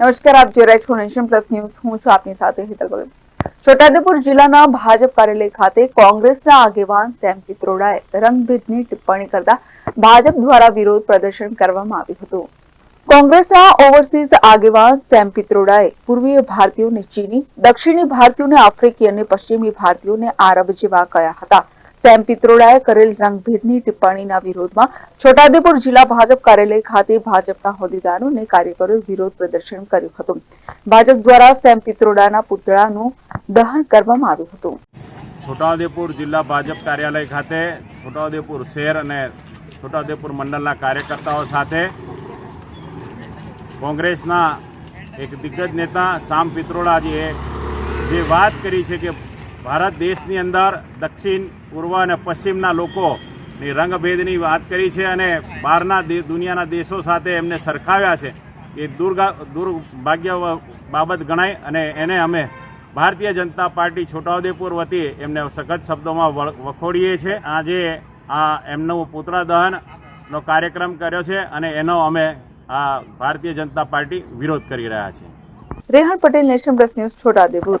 નમસ્કાર, આપ જે રહ્યા છો નેશન પ્લસ ન્યૂઝ. હું છું આપની સાથે હિતલ બગલ છોટાઉદેપુર જિલ્લાના ભાજપ કાર્યાલય ખાતે કોંગ્રેસના આગેવાન સેમ પિત્રોડાએ રંગભેદની ટિપ્પણી કરતા ભાજપ દ્વારા વિરોધ પ્રદર્શન કરવામાં આવ્યું હતું. કોંગ્રેસના ઓવરસીઝ આગેવાન સેમ પિત્રોડાએ પૂર્વીય ભારતીયોને ચીની, દક્ષિણી ભારતીયોને આફ્રિકી અને પશ્ચિમી ભારતીયોને આરબ જેવા કહ્યા હતા. સેમ પિત્રોડાએ કરેલ રંગભેદની ટિપ્પણીના વિરોધમાં છોટાઉદેપુર જિલ્લા ભાજપ કાર્યાલય ખાતે ભાજપના હોદ્દેદારો કાર્યકરોએ વિરોધ પ્રદર્શન કર્યું હતું. ભાજપ દ્વારા સેમ પિત્રોડાના પુતળાનું દહન કરવામાં આવ્યું હતું. છોટાઉદેપુર જિલ્લા ભાજપ કાર્યાલય ખાતે છોટાઉદેપુર શહેર અને છોટાઉદેપુર મંડળના કાર્યકર્તાઓ સાથે કોંગ્રેસના એક દિગ્ગજ નેતા સામ પિત્રોડાજીએ જે વાત કરી છે કે ભારત દેશની અંદર દક્ષિણ, પૂર્વ અને પશ્ચિમના લોકોની રંગભેદની વાત કરી છે અને બહારના દુનિયાના દેશો સાથે એમને સરખાવ્યા છે. એ દુર્ગા, દુર્ભાગ્ય બાબત ગણાય અને એને અમે ભારતીય જનતા પાર્ટી છોટાઉદેપુર વતી એમને સખત શબ્દોમાં વખોડીએ છીએ આજે આ એમનું પુત્રદહનનો કાર્યક્રમ કર્યો છે અને એનો અમે આ ભારતીય જનતા પાર્ટી વિરોધ કરી રહ્યા છીએ. Rehan Patel nation plus news Chhota Udepur.